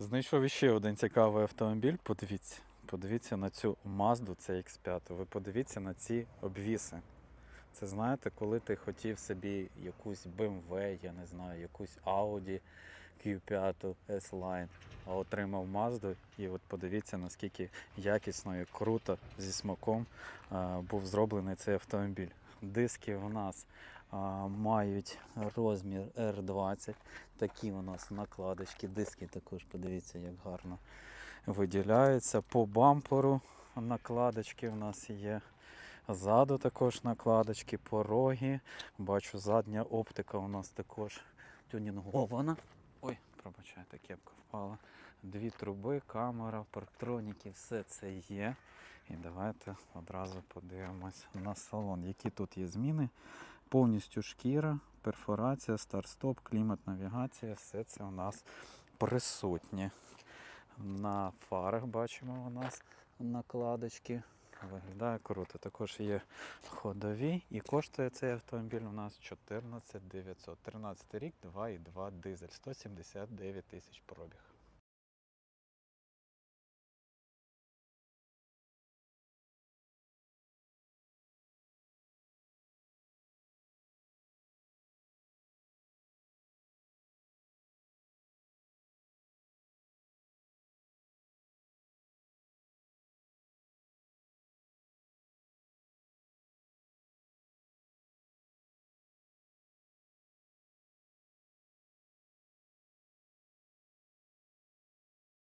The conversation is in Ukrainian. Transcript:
Знайшов ще один цікавий автомобіль. Подивіться. Подивіться на цю Mazda CX5. Ви подивіться на ці обвіси. Це знаєте, коли ти хотів собі якусь BMW, я не знаю, якусь Audi Q5 S-Line, а отримав Mazda. І от подивіться, наскільки якісно і круто зі смаком а, був зроблений цей автомобіль. Диски у нас мають розмір R20. Такі у нас накладочки, диски також, подивіться, як гарно виділяються. По бамперу накладочки у нас є. Ззаду також накладочки, пороги. Бачу, задня оптика у нас також тюнінгована. Ой, пробачайте, кепка впала. Дві труби, камера, парктроніки, все це є. І давайте одразу подивимось на салон. Які тут є зміни? Повністю шкіра, перфорація, старт-стоп, клімат, навігація, все це у нас присутнє. На фарах бачимо у нас накладочки. Виглядає круто. Також є ходові і коштує цей автомобіль у нас 14 900. 13 рік, 2,2 дизель, 179 тисяч пробіг.